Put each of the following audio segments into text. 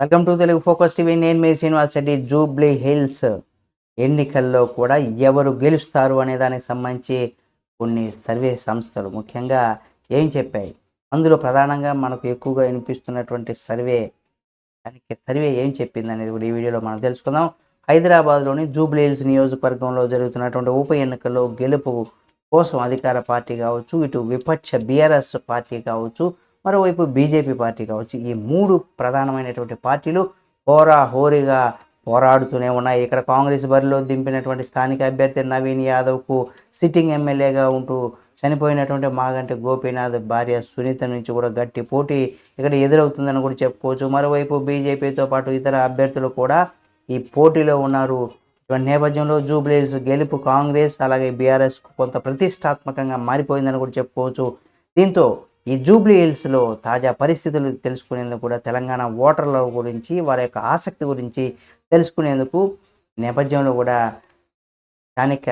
Welcome to Telugu focus TV. నేను మీ శ్రీనివాస్ రెడ్డి. జూబ్లీ హిల్స్ ఎన్నికల్లో కూడా ఎవరు గెలుస్తారు అనే దానికి సంబంధించి కొన్ని సర్వే సంస్థలు ముఖ్యంగా ఏం చెప్పాయి? అందులో ప్రధానంగా మనకు ఎక్కువగా వినిపిస్తున్నటువంటి సర్వే దానికి సర్వే ఏం చెప్పింది అనేది కూడా ఈ వీడియోలో మనం తెలుసుకుందాం. హైదరాబాద్లోని జూబ్లీ హిల్స్ నియోజకవర్గంలో జరుగుతున్నటువంటి ఉప ఎన్నికల్లో గెలుపు కోసం అధికార పార్టీ కావచ్చు ఇటు విపక్ష బీఆర్ఎస్ పార్టీ కావచ్చు మరోవైపు బీజేపీ పార్టీ కావచ్చు ఈ మూడు ప్రధానమైనటువంటి పార్టీలు హోరా హోరీగా పోరాడుతూనే ఉన్నాయి. ఇక్కడ కాంగ్రెస్ బరిలో దింపినటువంటి స్థానిక అభ్యర్థి నవీన్ యాదవ్కు సిట్టింగ్ ఎమ్మెల్యేగా ఉంటూ చనిపోయినటువంటి మాగంటి గోపీనాథ్ భార్య సునీత నుంచి కూడా గట్టి పోటీ ఇక్కడ ఎదురవుతుందని కూడా చెప్పుకోవచ్చు. మరోవైపు బీజేపీతో పాటు ఇతర అభ్యర్థులు కూడా ఈ పోటీలో ఉన్నారు. ఇటువంటి నేపథ్యంలో జూబ్లీస్ గెలుపు కాంగ్రెస్ అలాగే బీఆర్ఎస్కు కొంత ప్రతిష్టాత్మకంగా మారిపోయిందని కూడా చెప్పుకోవచ్చు. దీంతో ఈ జూబ్లీ హిల్స్లో తాజా పరిస్థితులు తెలుసుకునేందుకు కూడా తెలంగాణ ఓటర్ల గురించి వారి యొక్క ఆసక్తి గురించి తెలుసుకునేందుకు నేపథ్యంలో కూడా స్థానిక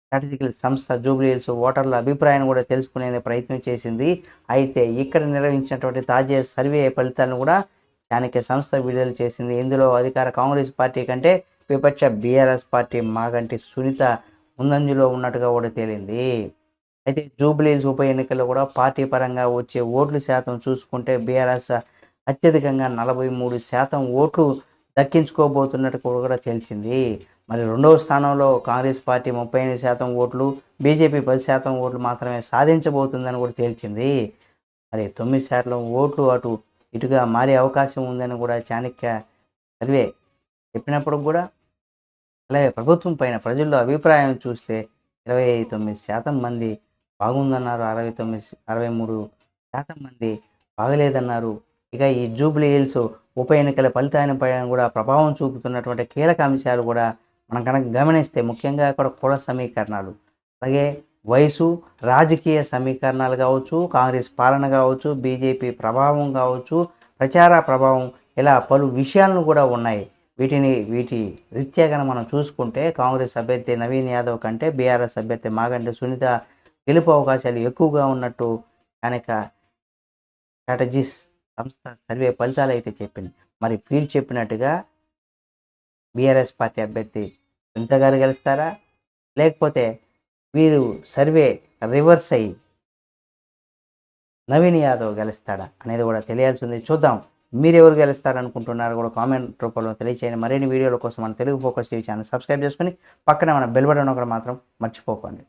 స్ట్రాటజికల్ సంస్థ జూబ్లీ హిల్స్ ఓటర్ల అభిప్రాయాన్ని కూడా తెలుసుకునేందుకు ప్రయత్నం చేసింది. అయితే ఇక్కడ నిర్వహించినటువంటి తాజా సర్వే ఫలితాలను కూడా స్థానిక సంస్థ విడుదల చేసింది. ఇందులో అధికార కాంగ్రెస్ పార్టీ కంటే విపక్ష బీఆర్ఎస్ పార్టీ మాగంటి సునీత ముందంజలో ఉన్నట్టుగా కూడా తేలింది. అయితే జూబ్లీహిల్స్ ఉప ఎన్నికల్లో కూడా పార్టీ పరంగా వచ్చే ఓట్ల శాతం చూసుకుంటే బీఆర్ఎస్ అత్యధికంగా నలభై మూడు శాతం ఓట్లు దక్కించుకోబోతున్నట్టు కూడా తెలిసింది. మరి రెండవ స్థానంలో కాంగ్రెస్ పార్టీ ముప్పై ఎనిమిది శాతం ఓట్లు బీజేపీ పది శాతం ఓట్లు మాత్రమే సాధించబోతుందని కూడా తేల్చింది మరి తొమ్మిది శాతం ఓట్లు అటు ఇటుగా మారే అవకాశం ఉందని కూడా చాణక్య సర్వే చెప్పినప్పుడు కూడా అలాగే ప్రభుత్వం పైన ప్రజల్లో అభిప్రాయం చూస్తే ఇరవై తొమ్మిది శాతం మంది బాగుందన్నారు. అరవై తొమ్మిది అరవై మూడు శాతం మంది బాగలేదన్నారు. ఇక ఈ జూబ్లీ హిల్స్ ఉప ఎన్నికల ఫలితాలపై కూడా ప్రభావం చూపుతున్నటువంటి కీలక అంశాలు కూడా మనం కనుక గమనిస్తే ముఖ్యంగా అక్కడ కుల సమీకరణాలు. అలాగే వయసు రాజకీయ సమీకరణాలు కావచ్చు కాంగ్రెస్ పాలన కావచ్చు బీజేపీ ప్రభావం కావచ్చు ప్రచార ప్రభావం ఇలా పలు విషయాలను కూడా ఉన్నాయి. వీటిని వీటి రీత్యాగా మనం చూసుకుంటే కాంగ్రెస్ అభ్యర్థి నవీన్ యాదవ్ కంటే బీఆర్ఎస్ అభ్యర్థి మాగంటి సునీత గెలుపు అవకాశాలు ఎక్కువగా ఉన్నట్టు కనుక స్ట్రాటజీస్ సంస్థ సర్వే ఫలితాలు అయితే చెప్పింది. మరి వీరు చెప్పినట్టుగా బీఆర్ఎస్ పార్టీ అభ్యర్థి సునీత గారు గెలుస్తారా? లేకపోతే వీరు సర్వే రివర్స్ అయ్యి నవీన్ యాదవ్ గెలుస్తాడా అనేది కూడా తెలియాల్సి ఉంది చూద్దాం మీరు ఎవరు గెలుస్తారనుకుంటున్నారు కూడా కామెంట్ రూపంలో తెలియచేయండి. మరిన్ని వీడియోల కోసం మన Telugu focus TV channel subscribe చేసుకుని పక్కన మన బెల్ బటన్ ఒకటి మాత్రం మర్చిపోకండి.